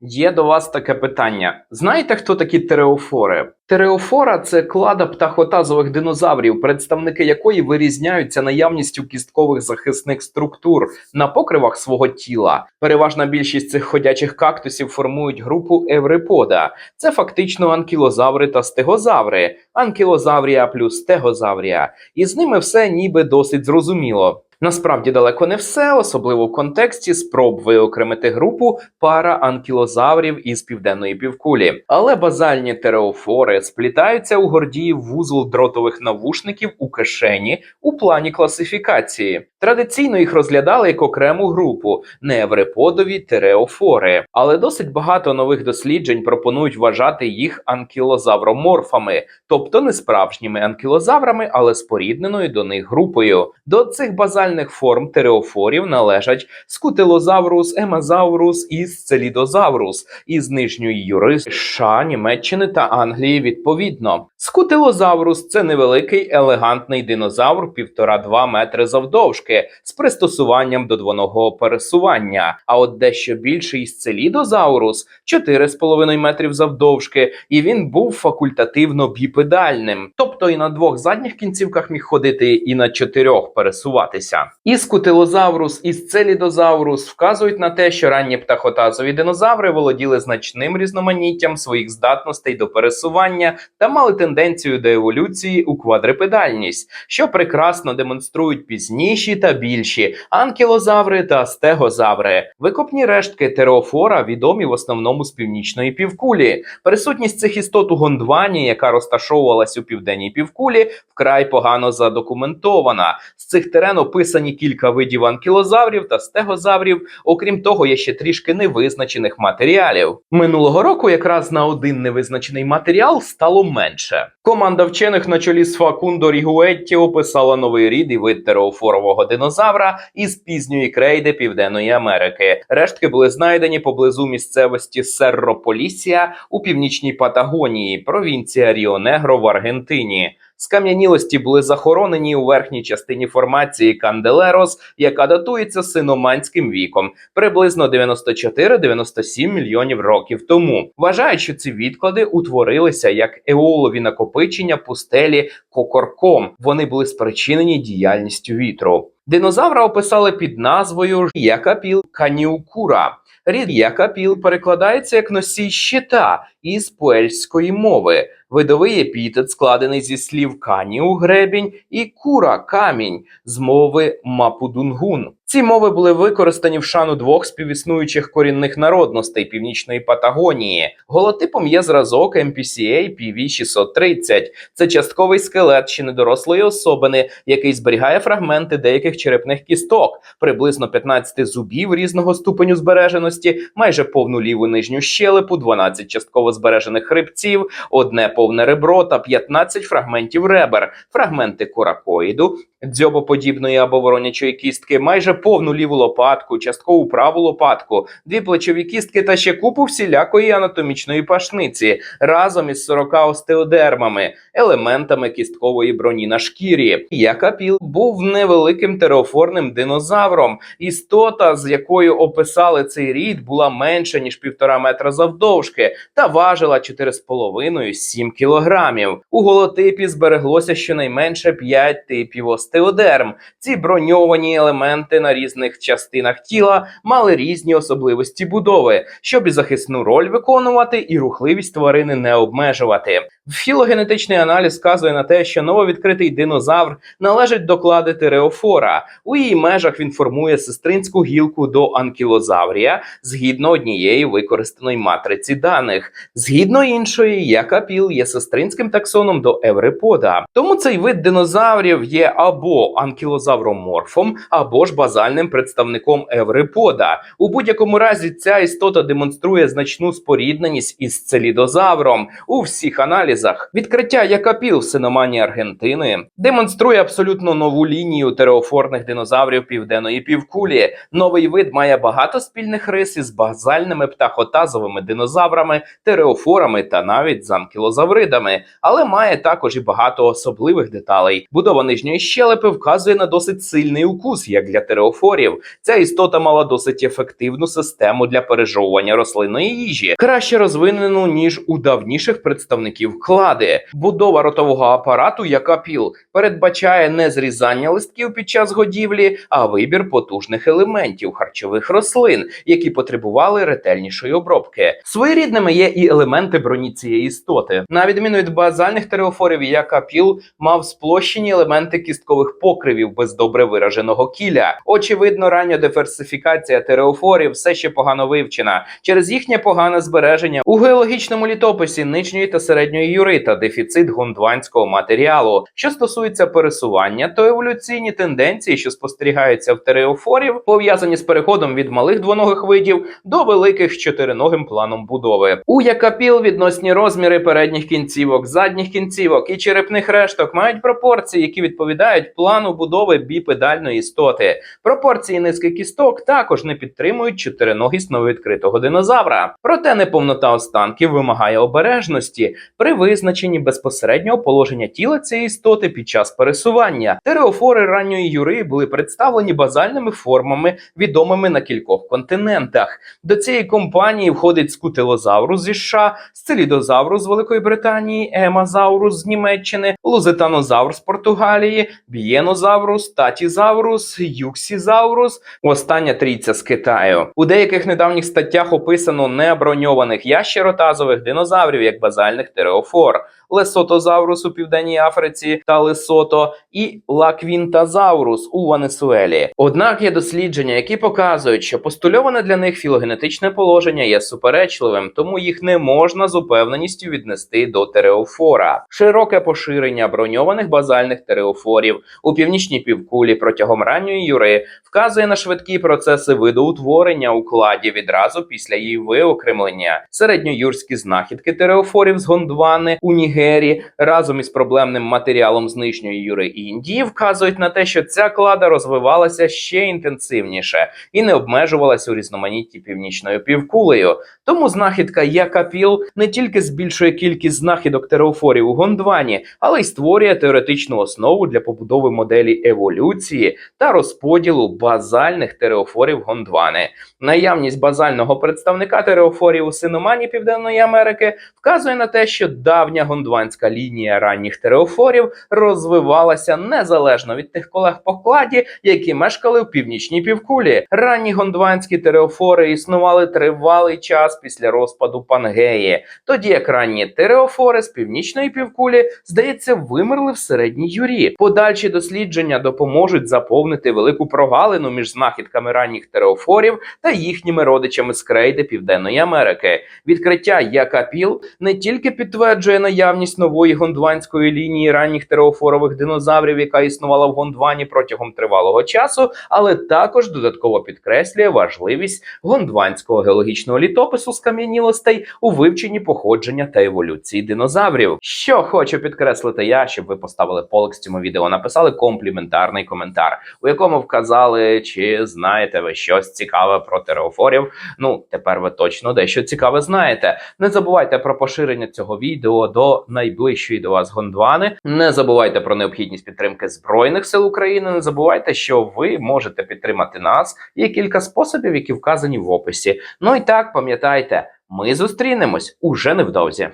Є до вас таке питання. Знаєте, хто такі тереофори? Тереофора це клада птахотазових динозаврів, представники якої вирізняються наявністю кісткових захисних структур на покривах свого тіла. Переважна більшість цих ходячих кактусів формують групу еврипода. Це фактично анкілозаври та стегозаври, анкілозаврія плюс стегозаврія. І з ними все ніби досить зрозуміло. Насправді далеко не все, особливо в контексті спроб виокремити групу пара анкілозаврів із південної півкулі. Але базальні тереофори сплітаються у гордіїв вузол дротових навушників у кишені у плані класифікації. Традиційно їх розглядали як окрему групу неевреподові тереофори, але досить багато нових досліджень пропонують вважати їх анкілозавроморфами, тобто не справжніми анкілозаврами, але спорідненою до них групою. До цих базальних форм тереофорів належать скутилозаврус, емазаврус і сцелідозаврус із нижньої юри США, Німеччини та Англії відповідно. Скутилозаврус це невеликий елегантний динозавр півтора-два метри завдовжки з пристосуванням до двоногого пересування. А от дещо більший сцелідозаврус 4,5 метрів завдовжки, і він був факультативно біпедальним, тобто і на двох задніх кінцівках міг ходити, і на чотирьох пересуватися. І скутилозаврус, і сцелідозаврус вказують на те, що ранні птахотазові динозаври володіли значним різноманіттям своїх здатностей до пересування та мали тенденцію до еволюції у квадрипедальність, що прекрасно демонструють пізніші та більші анкілозаври та стегозаври. Викопні рештки тереофора відомі в основному з північної півкулі. Присутність цих істот у Гондвані, яка розташовувалась у південній півкулі, вкрай погано задокументована. З цих терен описані кілька видів анкілозаврів та стегозаврів. Окрім того, є ще трішки невизначених матеріалів. Минулого року якраз на один невизначений матеріал стало менше. Команда вчених на чолі з Факундо Рігуетті описала новий рід і вид тереофорового динозавра із пізньої крейди Південної Америки. Рештки були знайдені поблизу місцевості Серрополісія у північній Патагонії, провінція Ріо-Негро в Аргентині. Скам'янілості були захоронені у верхній частині формації Канделерос, яка датується синоманським віком, приблизно 94-97 мільйонів років тому. Вважають, що ці відклади утворилися як еолові накопичення пустелі Кокорком. Вони були спричинені діяльністю вітру. Динозавра описали під назвою Якапіл каніукура. Рід Якапіл перекладається як носій щита із пуельської мови. Видовий епітет складений зі слів каніу гребінь і кура камінь з мови мапудунгун. Ці мови були використані в шану двох співіснуючих корінних народностей північної Патагонії. Голотипом є зразок MPCA PV630. Це частковий скелет ще недорослої особини, який зберігає фрагменти деяких черепних кісток, приблизно 15 зубів різного ступеню збереженості, майже повну ліву нижню щелепу, 12 частково збережених хребців, одне повне ребро та 15 фрагментів ребер, фрагменти коракоїду, дзьобоподібної або воронячої кістки, майже повну ліву лопатку, часткову праву лопатку, дві плечові кістки та ще купу всілякої анатомічної пашниці разом із 40 остеодермами, елементами кісткової броні на шкірі. Якапіл був невеликим тереофорним динозавром. Істота, з якою описали цей рід, була менша ніж півтора метра завдовжки та важила 4,5-7 кілограмів. У голотипі збереглося щонайменше 5 типів остеодерм. Ці броньовані елементи на різних частинах тіла мали різні особливості будови, щоб і захисну роль виконувати, і рухливість тварини не обмежувати. Філогенетичний аналіз вказує на те, що нововідкритий динозавр належить до клади тереофора. У її межах він формує сестринську гілку до анкілозаврія згідно однієї використаної матриці даних. Згідно іншої, якапіл є сестринським таксоном до еврипода. Тому цей вид динозаврів є або анкілозавроморфом, або ж базальним представником еврипода. У будь-якому разі ця істота демонструє значну спорідненість із целідозавром. У всіх аналізах аналізах. Відкриття Якапіл в синомані Аргентини демонструє абсолютно нову лінію тереофорних динозаврів південної півкулі. Новий вид має багато спільних рис із базальними птахотазовими динозаврами, тереофорами та навіть з анкілозавридами, але має також і багато особливих деталей. Будова нижньої щелепи вказує на досить сильний укус, як для тереофорів. Ця істота мала досить ефективну систему для пережовування рослинної їжі, краще розвинену ніж у давніших представників клади. Будова ротового апарату, яка піл, передбачає не зрізання листків під час годівлі, а вибір потужних елементів харчових рослин, які потребували ретельнішої обробки. Своєрідними є і елементи броні цієї істоти. На відміну від базальних тереофорів, яка піл мав сплощені елементи кісткових покривів без добре вираженого кіля. Очевидно, рання диверсифікація тереофорів все ще погано вивчена через їхнє погане збереження у геологічному літописі нижньої та середньої юри та дефіцит гондванського матеріалу. Що стосується пересування, то еволюційні тенденції, що спостерігаються в тереофорів, пов'язані з переходом від малих двоногих видів до великих з чотириногим планом будови. У якапіл відносні розміри передніх кінцівок, задніх кінцівок і черепних решток мають пропорції, які відповідають плану будови біпедальної істоти. Пропорції низки кісток також не підтримують чотириногість нововідкритого динозавра. Проте неповнота останків вимагає обережності при визначенні безпосереднього положення тіла цієї істоти під час пересування. Тереофори ранньої юри були представлені базальними формами, відомими на кількох континентах. До цієї компанії входить скутилозаврус зі США, сцелідозаврус з Великої Британії, емазаурус з Німеччини, лузетанозавр з Португалії, бієнозаврус, татізаврус, юксізаврус. Остання трійця з Китаю. У деяких недавніх статтях описано неброньованих ящеротазових динозаврів як базальних confort Лесотозаврус у південній Африці та Лесото і Лаквінтазаврус у Венесуелі. Однак є дослідження, які показують, що постульоване для них філогенетичне положення є суперечливим, тому їх не можна з упевненістю віднести до тереофора. Широке поширення броньованих базальних тереофорів у північній півкулі протягом ранньої юри вказує на швидкі процеси видоутворення у кладі відразу після її виокремлення. Середньоюрські знахідки тереофорів з Гондвани у Нігері разом із проблемним матеріалом з нижньої юри Індії вказують на те, що ця клада розвивалася ще інтенсивніше і не обмежувалася у різноманітті північною півкулею. Тому знахідка Якапіл не тільки збільшує кількість знахідок тереофорів у Гондвані, але й створює теоретичну основу для побудови моделі еволюції та розподілу базальних тереофорів Гондвани. Наявність базального представника тереофорів у синомані Південної Америки вказує на те, що давня гондванська лінія ранніх тереофорів розвивалася незалежно від тих колег по кладі, які мешкали в північній півкулі. Ранні гондванські тереофори існували тривалий час після розпаду Пангеї, тоді як ранні тереофори з північної півкулі, здається, вимерли в середній юрі. Подальші дослідження допоможуть заповнити велику прогалину між знахідками ранніх тереофорів та їхніми родичами з крейди Південної Америки. Відкриття Якапіл не тільки підтверджує наявність нової гондванської лінії ранніх тереофорових динозаврів, яка існувала в Гондвані протягом тривалого часу, але також додатково підкреслює важливість гондванського геологічного літопису скам'янілостей у вивченні походження та еволюції динозаврів. Що хочу підкреслити я, щоб ви поставили полик з цьому відео, написали компліментарний коментар, у якому вказали, чи знаєте ви щось цікаве про тереофорів. Ну тепер ви точно дещо цікаве знаєте. Не забувайте про поширення цього відео найближчої до вас Гондвани. Не забувайте про необхідність підтримки збройних сил України. Не забувайте, що ви можете підтримати нас. Є кілька способів, які вказані в описі. Ну і так пам'ятайте, ми зустрінемось уже невдовзі.